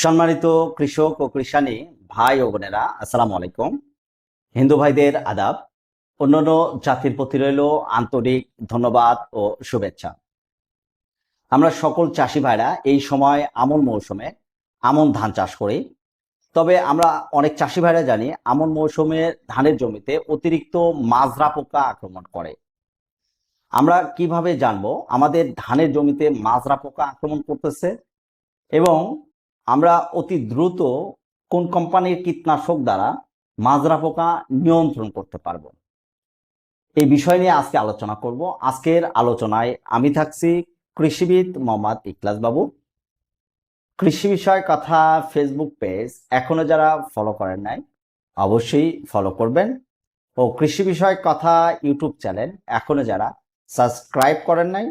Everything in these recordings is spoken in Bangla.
সম্মানিত কৃষক ও কৃষানী ভাই ও বোনেরা, আসসালামু আলাইকুম। হিন্দু ভাইদের আদাব, অন্যান্য জাতির প্রতি রইল আন্তরিক ধন্যবাদ ও শুভেচ্ছা। আমরা সকল চাষি ভাইরা এই সময় আমন মৌসুমে আমন ধান চাষ করি। তবে আমরা অনেক চাষি ভাইরা জানি, আমন মৌসুমে ধানের জমিতে অতিরিক্ত মাজরা পোকা আক্রমণ করে। আমরা কীভাবে জানব আমাদের ধানের জমিতে মাজরা পোকা আক্রমণ করতেছে এবং আমরা অতি দ্রুত কোন কোম্পানির কীটনাশক দ্বারা মাজরা পোকা নিয়ন্ত্রণ করতে পারব? এই বিষয় নিয়ে আজকে আলোচনা করব। আজকের আলোচনায় আমি থাকছি কৃষিবিদ মোহাম্মদ ইকলাস বাবু। কৃষি বিষয় কথা ফেসবুক পেজ এখনও যারা ফলো করেন নাই, অবশ্যই ফলো করবেন। ও কৃষি বিষয় কথা ইউটিউব চ্যানেল এখনও যারা সাবস্ক্রাইব করেন নাই,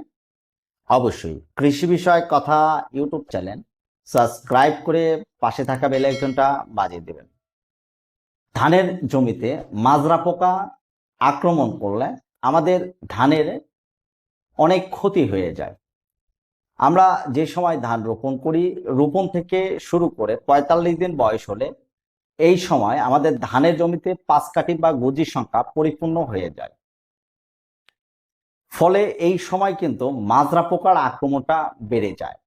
অবশ্যই কৃষি বিষয় কথা ইউটিউব চ্যানেল সাবস্ক্রাইব করে পাশে থাকা বেল আইকনটা বাজিয়ে দেবেন। ধানের জমিতে মাজরা পোকা আক্রমণ করলে আমাদের ধানের অনেক ক্ষতি হয়ে যায়। আমরা যে সময় ধান রোপণ করি, রোপণ থেকে শুরু করে পঁয়তাল্লিশ দিন বয়স হলে এই সময় আমাদের ধানের জমিতে পাঁচ কাঠি বা গুজির সংখ্যা পরিপূর্ণ হয়ে যায়। ফলে এই সময় কিন্তু মাজরা পোকার আক্রমণটা বেড়ে যায়।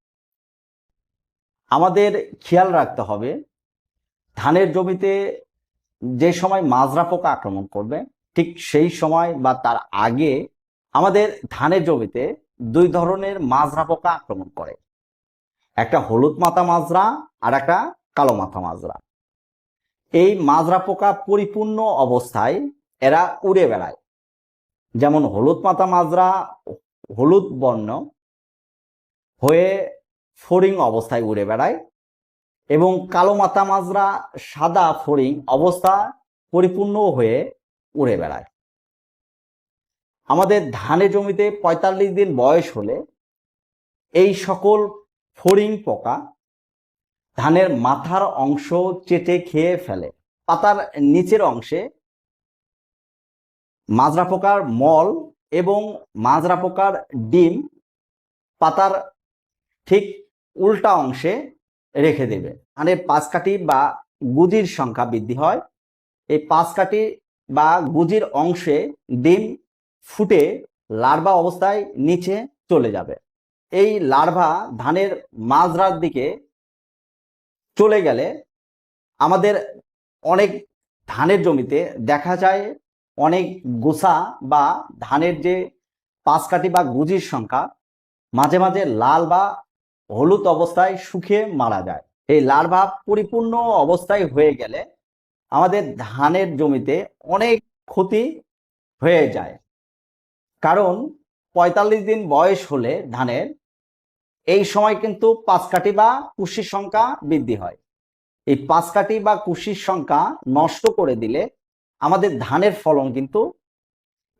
আমাদের খেয়াল রাখতে হবে, ধানের জমিতে যে সময় মাজরা পোকা আক্রমণ করবে, ঠিক সেই সময় বা তার আগে আমাদের ধানের জমিতে দুই ধরনের মাজরা পোকা আক্রমণ করে। একটা হলুদ মাথা মাজরা আর একটা কালো মাথা মাজরা। এই মাজরা পোকা পরিপূর্ণ অবস্থায় এরা উড়ে বেড়ায়। যেমন হলুদ মাথা মাজরা, হলুদ বর্ণ হয়ে ফড়িং অবস্থায় উড়ে বেড়ায় এবং কালো মাথা মাজরা সাদা ফড়িং অবস্থা পরিপূর্ণ হয়ে উড়ে বেড়ায়। আমাদের ধানের জমিতে পঁয়তাল্লিশ দিন বয়স হলে এই সকল ফড়িং পোকা ধানের মাথার অংশ চেটে খেয়ে ফেলে। পাতার নিচের অংশে মাজরা পোকার মল এবং মাজরা পোকার ডিম পাতার ঠিক উল্টা অংশে রেখে দেবে। মানে পাঁচ কাঠি বা গুজির সংখ্যা বৃদ্ধি হয়। এই পাঁচ কাঠি বা গুজির অংশে ডিম ফুটে লার্ভা অবস্থায় নিচে চলে যাবে। এই লার্ভা ধানের মাজরার দিকে চলে গেলে আমাদের অনেক ধানের জমিতে দেখা যায় অনেক গোসা বা ধানের যে পাঁচ কাঠি বা গুজির সংখ্যা, মাঝে মাঝে লাল বা হলুদ অবস্থায় শুকিয়ে মারা যায়। এই লার্ভা পরিপূর্ণ অবস্থায় হয়ে গেলে আমাদের ধানের জমিতে অনেক ক্ষতি হয়ে যায়। কারণ পঁয়তাল্লিশ দিন বয়স হলে ধানের এই সময় কিন্তু পাঁচ কাঠি বা কুশির সংখ্যা বৃদ্ধি হয়। এই পাঁচ কাঠি বা কুশির সংখ্যা নষ্ট করে দিলে আমাদের ধানের ফলন কিন্তু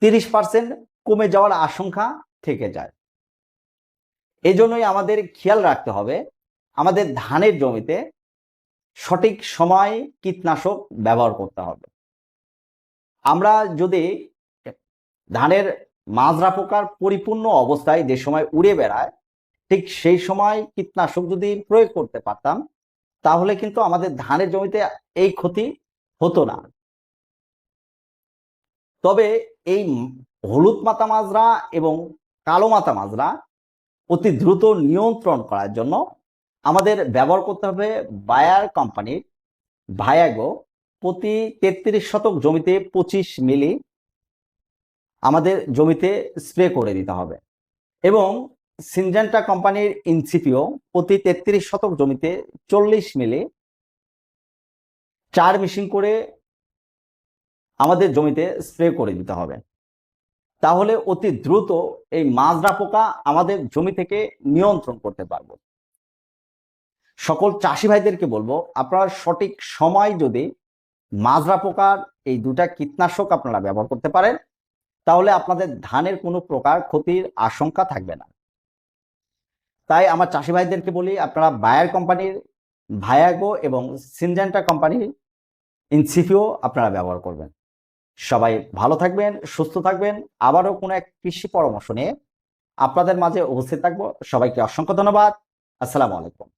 তিরিশ পার্সেন্ট কমে যাওয়ার আশঙ্কা থেকে যায়। এই জন্যই আমাদের খেয়াল রাখতে হবে, আমাদের ধানের জমিতে সঠিক সময় কীটনাশক ব্যবহার করতে হবে। আমরা যদি ধানের মাজরা পোকার পরিপূর্ণ অবস্থায় যে সময় উড়ে বেড়ায়, ঠিক সেই সময় কীটনাশক যদি প্রয়োগ করতে পারতাম, তাহলে কিন্তু আমাদের ধানের জমিতে এই ক্ষতি হতো না। তবে এই হলুদ মাথা মাজরা এবং কালো মাথা মাজরা অতি দ্রুত নিয়ন্ত্রণ করার জন্য আমাদের ব্যবহার করতে হবে বায়ার কোম্পানির ভায়াগো প্রতি তেত্রিশ শতক জমিতে পঁচিশ মিলি আমাদের জমিতে স্প্রে করে দিতে হবে। এবং সিনজেন্টা কোম্পানির ইনসিপিও প্রতি তেত্রিশ শতক জমিতে চল্লিশ মিলি চার মেশিন করে আমাদের জমিতে স্প্রে করে দিতে হবে। তাহলে অতি দ্রুত এই মাজরা পোকা আমাদের জমি থেকে নিয়ন্ত্রণ করতে পারব। সকল চাষি ভাইদেরকে বলব, আপনারা সঠিক সময় যদি মাজরা পোকার এই দুটা কীটনাশক আপনারা ব্যবহার করতে পারেন, তাহলে আপনাদের ধানের কোনো প্রকার ক্ষতির আশঙ্কা থাকবে না। তাই আমার চাষি ভাইদেরকে বলি, আপনারা বায়ার কোম্পানির, ভায়াগো এবং সিনজেন্টা কোম্পানির ইনসিফিও আপনারা ব্যবহার করবেন। সবাই ভালো থাকবেন, সুস্থ থাকবেন। আবারও কোনো এক কৃষি পরামর্শ নিয়ে আপনাদের মাঝে উপস্থিত থাকব। সবাইকে অসংখ্য ধন্যবাদ। আসসালামু আলাইকুম।